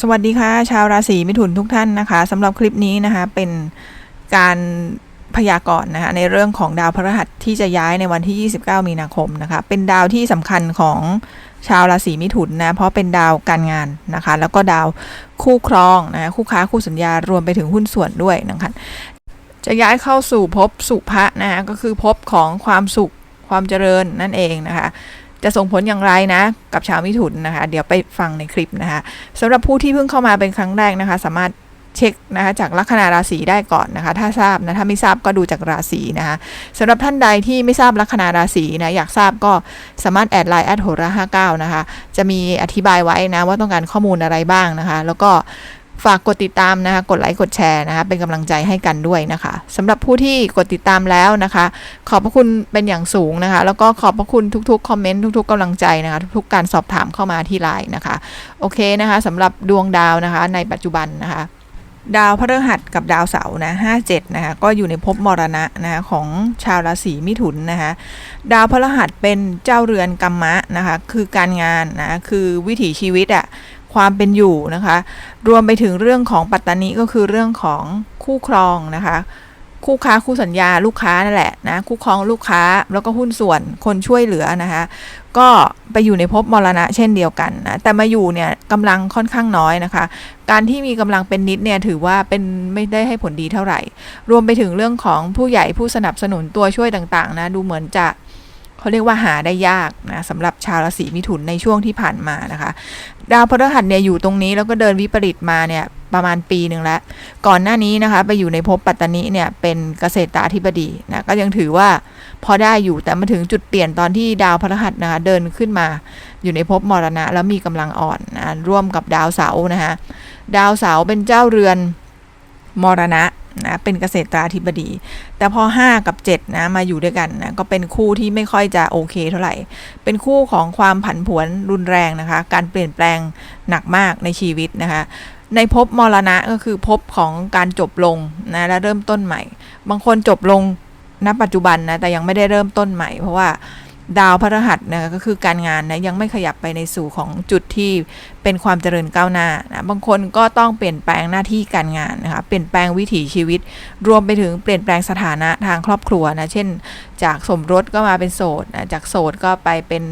สวัสดีค่ะชาวราศีมิถุนทุกท่านนะคะสำหรับคลิปนี้นะคะเป็นการพยากรณ์นะคะในเรื่องของดาวพฤหัสที่จะย้ายในวันที่ 29 มีนาคมนะคะเป็นดาวที่สำคัญของชาวราศีมิถุนนะเพราะเป็นดาวการงานนะคะแล้วก็ดาวคู่ครองนะคู่ค้าคู่สัญญารวมไปถึงหุ้นส่วนด้วยนะคะจะย้ายเข้าสู่ภพสุภะนะคะก็คือภพของความสุขความเจริญนั่นเองนะคะ จะส่งผลอย่างไรนะ กับชาวมิถุนนะคะ เดี๋ยวไปฟังในคลิปนะคะสำหรับผู้ที่เพิ่งเข้ามาเป็นครั้งแรกนะคะ สามารถเช็คนะคะจากลัคนาราศีได้ก่อนนะคะ ถ้าทราบนะถ้าไม่ทราบก็ดูจากราศีนะคะสำหรับท่านใดที่ไม่ทราบลัคนาราศีนะอยากทราบก็สามารถแอดไลน์แอดโหราห้าเก้านะคะ จะมีอธิบายไว้นะว่าต้องการข้อมูลอะไรบ้างนะคะ แล้วก็ ฝากกดติดตามนะคะ กดไลค์ กดแชร์นะคะ เป็นกำลังใจให้กันด้วยนะคะสำหรับผู้ที่กดติดตามแล้วนะคะ ขอบพระคุณเป็นอย่างสูงนะคะ แล้วก็ขอบพระคุณทุกๆคอมเมนต์ทุก ๆกำลังใจนะคะ ทุกๆการสอบถามเข้ามาที่ไลน์นะคะ โอเคนะคะสำหรับดวงดาวนะคะ ในปัจจุบันนะคะดาวพฤหัสกับดาวเสาร์นะห้าเจ็ดนะคะก็อยู่ในภพมรณะนะคะของชาวราศีมิถุนนะคะดาวพฤหัสเป็นเจ้าเรือนกรรมะนะคะคือการงานนะคือวิถีชีวิตอะ ความเป็นอยู่นะคะ รวมไปถึงเรื่องของปัตตานีก็คือเรื่องของคู่ครองนะคะ คู่ค้าคู่สัญญาลูกค้านั่นแหละนะคู่ครองลูกค้าแล้วก็หุ้นส่วนคนช่วยเหลือนะคะ ก็ไปอยู่ในภพมรณะเช่นเดียวกันนะแต่มาอยู่เนี่ยกำลังค่อนข้างน้อยนะคะ การที่มีกำลังเป็นนิดเนี่ยถือว่าเป็นไม่ได้ให้ผลดีเท่าไหร่ รวมไปถึงเรื่องของผู้ใหญ่ผู้สนับสนุนตัวช่วยต่างๆนะดูเหมือนจะ เขาเรียกว่าหาได้ยากนะสำหรับชาวราศีมิถุนในช่วงที่ผ่านมานะคะ ดาวพฤหัสเนี่ยอยู่ตรงนี้แล้วก็เดินวิปริตมาเนี่ยประมาณปีหนึ่งแล้ว ก่อนหน้านี้นะคะไปอยู่ในภพปัตตานีเนี่ยเป็นเกษตราธิบดีนะก็ยังถือว่าพอได้อยู่แต่มาถึงจุดเปลี่ยนตอนที่ดาวพฤหัสนะคะเดินขึ้นมาอยู่ในภพมรณะ แล้วมีกำลังอ่อนนะร่วมกับดาวเสาร์นะคะดาวเสาร์เป็นเจ้าเรือนมรณะ นะเป็นเกษตราธิบดี แต่พอ 5 กับ 7 นะมาอยู่ด้วยกันนะก็เป็นคู่ที่ไม่ค่อยจะโอเคเท่าไหร่ เป็นคู่ของความผันผวนรุนแรงนะคะ การเปลี่ยนแปลงหนักมากในชีวิตนะคะในภพมรณะก็คือภพของการจบลงนะและเริ่มต้นใหม่ บางคนจบลงณปัจจุบันนะแต่ยังไม่ได้เริ่มต้นใหม่ เพราะว่า ดาวพฤหัสนะก็คือการงานนะยังไม่ขยับไปในสู่ของจุดที่เป็นความเจริญก้าวหน้านะบางคนก็ต้องเปลี่ยนแปลงหน้าที่การงานนะคะเปลี่ยนแปลงวิถีชีวิต รวมไปถึงเปลี่ยนแปลงสถานะทางครอบครัวนะเช่น จากสมรสก็มาเป็นโสดนะจากโสดก็ไปเป็น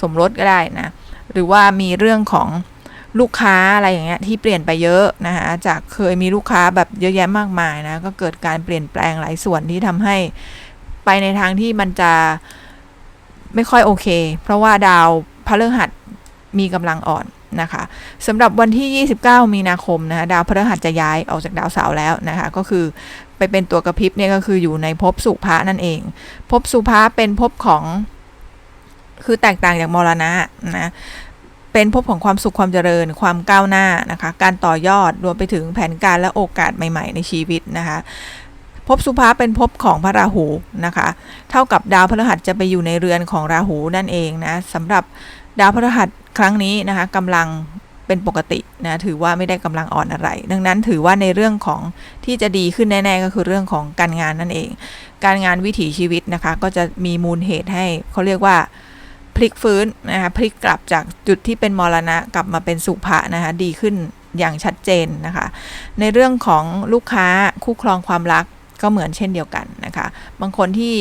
สมรสก็ได้นะหรือว่ามีเรื่องของลูกค้าอะไรอย่างเงี้ยที่เปลี่ยนไปเยอะนะคะจากเคยมีลูกค้าแบบเยอะแยะมากมายนะก็เกิดการเปลี่ยนแปลงหลายส่วนที่ทำให้ไปในทางที่มันจะ ไม่ค่อยโอเค เพราะว่าดาวพฤหัสมีกำลังอ่อนนะคะสำหรับวันที่ 29 มีนาคมนะคะดาวพฤหัสจะย้ายออกจากดาวเสาร์แล้วนะคะ ก็คือไปเป็นตัวกระพริบเนี่ยก็คืออยู่ในภพสุภะนั่นเองภพสุภะเป็นภพของ คือแตกต่างจากมรณะนะเป็นภพของความสุขความเจริญ ความก้าวหน้านะคะ การต่อยอดรวมไปถึงแผนการและโอกาสใหม่ ๆ ในชีวิตนะคะ ภพสุภาเป็นภพของพระราหูนะคะ เท่ากับดาวพฤหัสจะไปอยู่ในเรือนของราหูนั่นเองนะสำหรับดาวพฤหัสครั้งนี้นะคะกำลังเป็นปกตินะถือว่าไม่ได้กำลังอ่อนอะไร ดังนั้นถือว่าในเรื่องของที่จะดีขึ้นแน่ ๆ ก็คือเรื่องของการงานนั่นเอง การงานวิถีชีวิตนะคะ ก็จะมีมูลเหตุให้เขาเรียกว่าพลิกฟื้นนะคะพลิกกลับจากจุดที่เป็นมรณะกลับมาเป็นสุภะนะคะดีขึ้นอย่างชัดเจนนะคะ ในเรื่องของลูกค้าคู่ครองความรัก ก็เหมือนเช่นเดียวกันนะคะ บางคนที่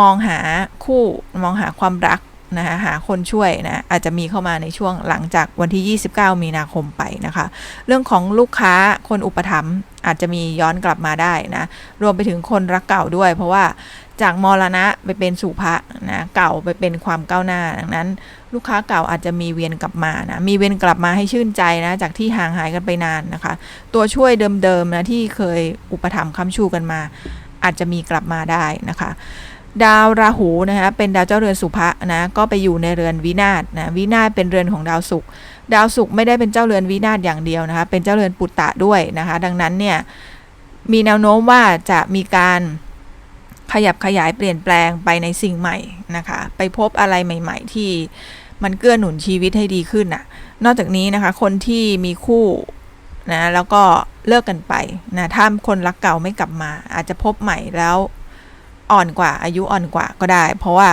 มองหาคู่มองหาความรักนะคะหาคนช่วยนะอาจจะมีเข้ามาในช่วงหลังจากวันที่ 29 มีนาคมไปนะคะ เรื่องของลูกค้าคนอุปถัมภ์อาจจะมีย้อนกลับมาได้นะ รวมไปถึงคนรักเก่าด้วย เพราะว่าจากมรณะไปเป็นสุภะนะเก่าไปเป็นความก้าวหน้าดังนั้น ลูกค้าเก่าอาจจะมีเวียนกลับมานะ มีเวียนกลับมาให้ชื่นใจนะ จากที่ห่างหายกันไปนานนะคะ ตัวช่วยเดิมๆนะที่เคยอุปถัมภ์ค้ำชูกันมา อาจจะมีกลับมาได้นะคะ ดาวราหูนะคะเป็นดาวเจ้าเรือนสุภะนะก็ไปอยู่ในเรือนวินาศนะวินาศเป็นเรือนของดาวศุกร์ดาวศุกร์ไม่ได้เป็นเจ้าเรือนวินาศอย่างเดียวนะคะ เป็นเจ้าเรือนปุตตะด้วยนะคะ ดังนั้นเนี่ยมีแนวโน้มว่าจะมีการ ขยับขยายเปลี่ยนแปลงไปในสิ่งใหม่นะคะ ไปพบอะไรใหม่ ๆ ที่มันเกื้อหนุนชีวิตให้ดีขึ้นน่ะ นอกจากนี้นะคะคนที่มีคู่นะแล้วก็เลิกกันไปนะถ้าคนรักเก่าไม่กลับมา อาจจะพบใหม่แล้วอ่อนกว่าอายุอ่อนกว่าก็ได้ เพราะว่า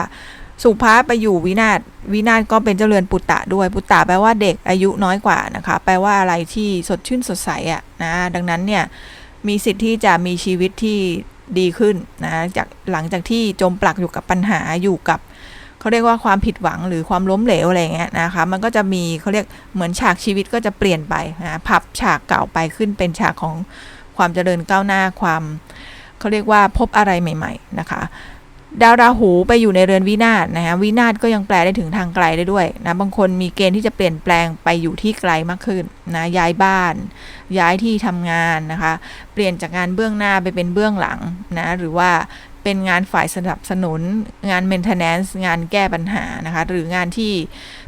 สุภาไปอยู่วินาศวินาศก็เป็นเจ้าเรือนปุตตะด้วยปุตตะแปลว่าเด็กอายุน้อยกว่านะคะ แปลว่าอะไรที่สดชื่นสดใสอะนะดังนั้นเนี่ยมีสิทธิ์ที่จะมีชีวิตที่ ดีขึ้นนะจากหลังจากที่จมปลักอยู่กับปัญหาอยู่กับเขาเรียกว่าความผิดหวังหรือความล้มเหลวอะไรเงี้ยนะคะ มันก็จะมีเขาเรียกเหมือนฉากชีวิตก็จะเปลี่ยนไปนะผับฉากเก่าไปขึ้นเป็นฉากของความเจริญก้าวหน้าความเขาเรียกว่าพบอะไรใหม่ ๆ นะคะ ดาวราหูไปอยู่ในเรือนวินาศนะฮะวินาศก็ยังแปลได้ถึงทางไกลได้ด้วยนะบางคนมีเกณฑ์ที่จะเปลี่ยนแปลงไปอยู่ที่ไกลมากขึ้นนะย้ายบ้าน ย้ายที่ทำงานนะคะ เปลี่ยนจากงานเบื้องหน้าไปเป็นเบื้องหลังนะหรือว่าเป็นงานฝ่ายสนับสนุน งาน maintenance งานแก้ปัญหานะคะ หรืองานที่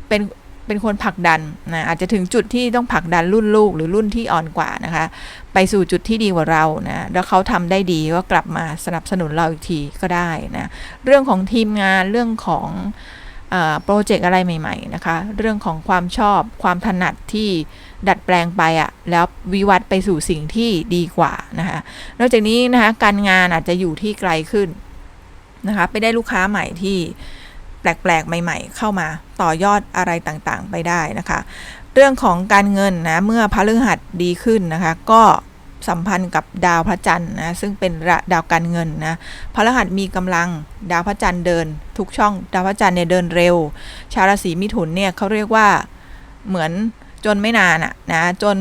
เป็น เป็นคนผลักดันนะอาจจะถึงจุดที่ต้องผลักดันรุ่นลูกหรือรุ่นที่อ่อนกว่านะคะ ไปสู่จุดที่ดีกว่าเรานะแล้วเขาทำได้ดีก็กลับมาสนับสนุนเราอีกทีก็ได้นะเรื่องของทีมงานเรื่องของโปรเจกต์อะไรใหม่ ๆ นะคะ เรื่องของความชอบความถนัดที่ดัดแปลงไปอะ่ะ แล้ววิวัฒน์ไปสู่สิ่งที่ดีกว่านะคะนอกจากนี้นะคะการงานอาจจะอยู่ที่ไกลขึ้นนะคะ ไปได้ลูกค้าใหม่ที่ แปลกๆ ใหม่ๆ เข้ามาต่อยอดอะไรต่างๆ ไปได้นะคะ เรื่องของการเงินนะเมื่อพฤหัสดีขึ้นนะคะก็สัมพันธ์กับดาวพระจันทร์นะซึ่งเป็นดาวการเงินนะพฤหัสมีกำลังดาวพระจันทร์เดิน ทุกช่องดาวพระจันทร์เนี่ยเดินเร็ว ชาวราศีมิถุนเนี่ยเขาเรียกว่าเหมือนจนไม่นานอะนะจน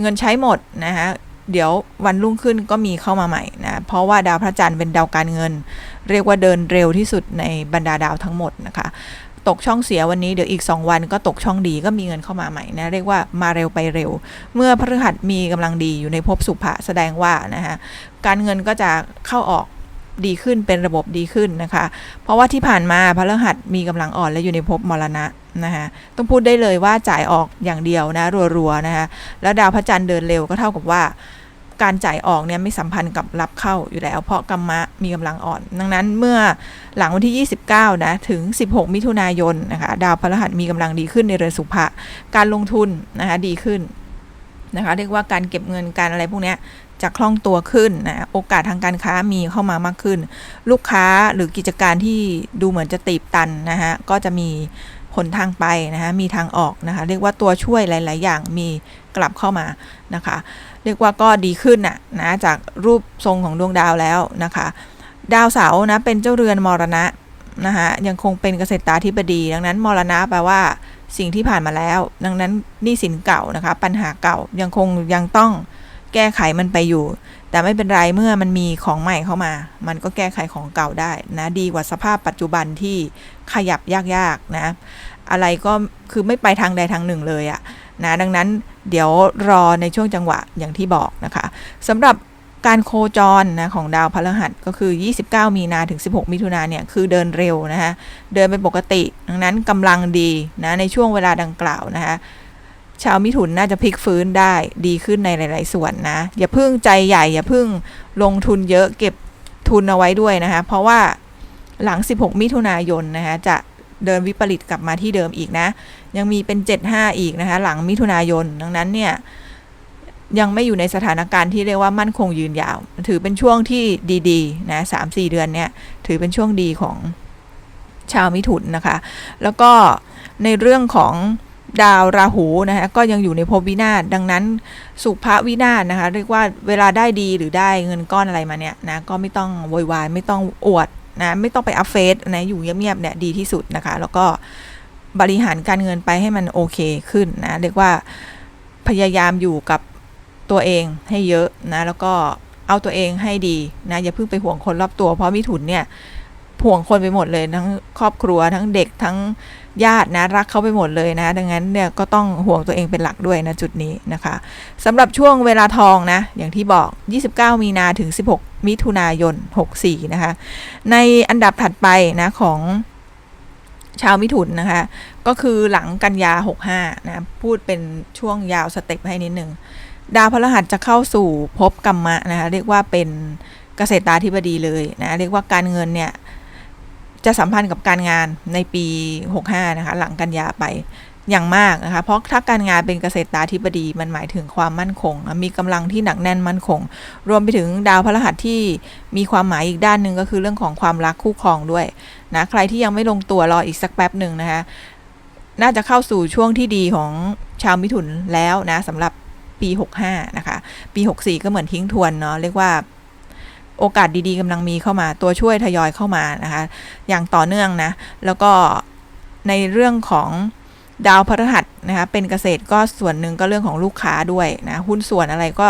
เงินใช้หมดนะคะ เดี๋ยววันรุ่งขึ้นก็มีเข้ามาใหม่นะ เพราะว่าดาวพระจันทร์เป็นดาวการเงิน เรียกว่าเดินเร็วที่สุดในบรรดาดาวทั้งหมดนะคะ ตกช่องเสียวันนี้เดี๋ยวอีก 2 วันก็ตกช่องดีก็มีเงินเข้ามาใหม่นะ เรียกว่ามาเร็วไปเร็ว เมื่อพฤหัสมีกำลังดีอยู่ในภพสุภะแสดงว่านะคะการเงินก็จะเข้าออก ดีขึ้นเป็นระบบดีขึ้นนะคะ เพราะว่าที่ผ่านมาพระฤหัสมีกำลังอ่อนและอยู่ในภพมรณะนะคะต้องพูดได้เลยว่าจ่ายออกอย่างเดียวนะรัวๆนะคะแล้วดาวพระจันทร์เดินเร็วก็เท่ากับว่าการจ่ายออกเนี่ยไม่สัมพันธ์กับรับเข้าอยู่แล้ว เพราะกรรมะมีกำลังอ่อน ดังนั้นเมื่อหลังวันที่ 29 นะถึง 16 มิถุนายนนะคะดาวพฤหัสมีกำลังดีขึ้นในเรือนสุภะการลงทุนนะคะดีขึ้นนะคะเรียกว่าการเก็บเงินการอะไรพวกนี้ จะคล่องตัวขึ้นนะโอกาสทางการค้ามีเข้ามามากขึ้น ลูกค้าหรือกิจการที่ดูเหมือนจะตีบตันนะคะก็จะมีผลทางไปนะคะมีทางออกนะคะ เรียกว่าตัวช่วยหลาย ๆ อย่างมีกลับเข้ามานะคะ เรียกว่าก็ดีขึ้นน่ะนะจากรูปทรงของดวงดาวแล้วนะคะ ดาวเสาร์นะเป็นเจ้าเรือนมรณะนะคะยังคงเป็นเกษตราธิบดี ดังนั้นมรณะแปลว่าสิ่งที่ผ่านมาแล้ว ดังนั้นนี้สินเก่านะคะ ปัญหาเก่ายังคงยังต้อง แก้ไขมันไปอยู่ แต่ไม่เป็นไรเมื่อมันมีของใหม่เข้ามา มันก็แก้ไขของเก่าได้นะดีกว่าสภาพปัจจุบันที่ขยับยากๆนะ อะไรก็คือไม่ไปทางใดทางหนึ่งเลยอะนะดังนั้นเดี๋ยวรอในช่วงจังหวะอย่างที่บอกนะคะสำหรับการโคจรนะของดาวพฤหัสก็คือ 29 มีนาถึง 16 มิถุนาเนี่ยคือเดินเร็วนะคะเดินเป็นปกติ ดังนั้นกำลังดีนะในช่วงเวลาดังกล่าวนะคะ ชาวมิถุนน่าจะพลิกฟื้นได้ดีขึ้นในหลาย ๆ ส่วนนะ อย่าพึ่งใจใหญ่ อย่าพึ่งลงทุนเยอะเก็บทุนเอาไว้ด้วยนะคะ เพราะว่าหลัง 16 มิถุนายนนะคะจะเดินวิปริตกลับมาที่เดิมอีกนะ ยังมีเป็น 75 อีกนะคะ หลังมิถุนายน ดังนั้นเนี่ยยังไม่อยู่ในสถานการณ์ที่เรียกว่ามั่นคงยืนยาว ถือเป็นช่วงที่ดีๆนะสามสี่เดือนเนี่ยถือเป็นช่วงดีของชาวมิถุนนะคะ แล้วก็ในเรื่องของ ดาวราหูนะคะก็ยังอยู่ในภพวินาศดังนั้นสุภาวินาศนะคะ เรียกว่าเวลาได้ดีหรือได้เงินก้อนอะไรมาเนี่ยนะก็ไม่ต้องโวยวายไม่ต้องอวดนะไม่ต้องไปอัพเฟซนะอยู่เงียบๆเนี่ยดีที่สุดนะคะ แล้วก็บริหารการเงินไปให้มันโอเคขึ้นนะเรียกว่าพยายามอยู่กับตัวเองให้เยอะนะแล้วก็เอาตัวเองให้ดีนะอย่าเพิ่งไปห่วงคนรอบตัวเพราะมิถุนเนี่ย ห่วงคนไปหมดเลยทั้งครอบครัวทั้งเด็กทั้งญาตินะรักเขาไปหมดเลยนะ ดังนั้นเนี่ยก็ต้องห่วงตัวเองเป็นหลักด้วยนะจุดนี้นะคะสำหรับช่วงเวลาทองนะ อย่างที่บอก 29 มีนาถึง 16 มิถุนายน 64 นะคะ ในอันดับถัดไปนะของชาวมิถุนนะคะ ก็คือหลังกันยา 65 นะ พูดเป็นช่วงยาวสเต็ปให้นิดหนึ่งดาวพฤหัสจะเข้าสู่ภพกรรมะนะคะ เรียกว่าเป็นเกษตราธิบดีเลยนะ เรียกว่าการเงินเนี่ย จะสัมพันธ์กับการงานในปี 65 นะคะ หลังกันยาไปอย่างมากนะคะ เพราะถ้าการงานเป็นเกษตราธิบดีมันหมายถึงความมั่นคง มีกำลังที่หนักแน่นมั่นคง รวมไปถึงดาวพฤหัสที่มีความหมายอีกด้านหนึ่งก็คือเรื่องของความรักคู่ครองด้วยนะใครที่ยังไม่ลงตัวรออีกสักแป๊บหนึ่งนะคะ น่าจะเข้าสู่ช่วงที่ดีของชาวมิถุนแล้วนะสำหรับปี 65 นะคะ ปี 64 ก็เหมือนทิ้งทวนเนาะเรียกว่า โอกาสดีๆกำลังมีเข้ามา ตัวช่วยทยอยเข้ามานะคะ อย่างต่อเนื่องนะ แล้วก็ในเรื่องของดาวพฤหัสนะคะเป็นเกษตรก็ส่วนหนึ่งก็เรื่องของลูกค้าด้วยนะ หุ้นส่วนอะไรก็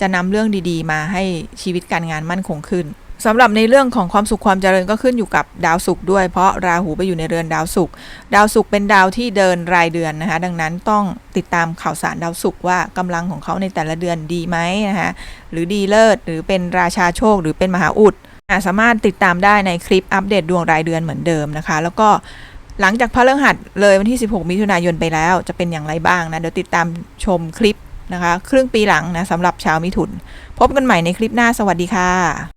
จะนำเรื่องดีๆ มาให้ชีวิตการงานมั่นคงขึ้น สำหรับในเรื่องของความสุขความเจริญก็ขึ้นอยู่กับดาวศุกร์ด้วย เพราะราหูไปอยู่ในเรือนดาวศุกร์ดาวศุกร์เป็นดาวที่เดินรายเดือนนะคะ ดังนั้นต้องติดตามข่าวสารดาวศุกร์ว่ากำลังของเขาในแต่ละเดือนดีไหมนะคะหรือดีเลิศหรือเป็นราชาโชค หรือเป็นมหาอุดสามารถติดตามได้ในคลิปอัปเดตดวงรายเดือนเหมือนเดิมนะคะ แล้วก็หลังจากพระฤหัสเลยวันที่ 16 มิถุนายนไปแล้ว จะเป็นอย่างไรบ้างนะเดี๋ยวติดตามชมคลิปนะคะ ครึ่งปีหลังนะสำหรับชาวมิถุน พบกันใหม่ในคลิปหน้าสวัสดีค่ะ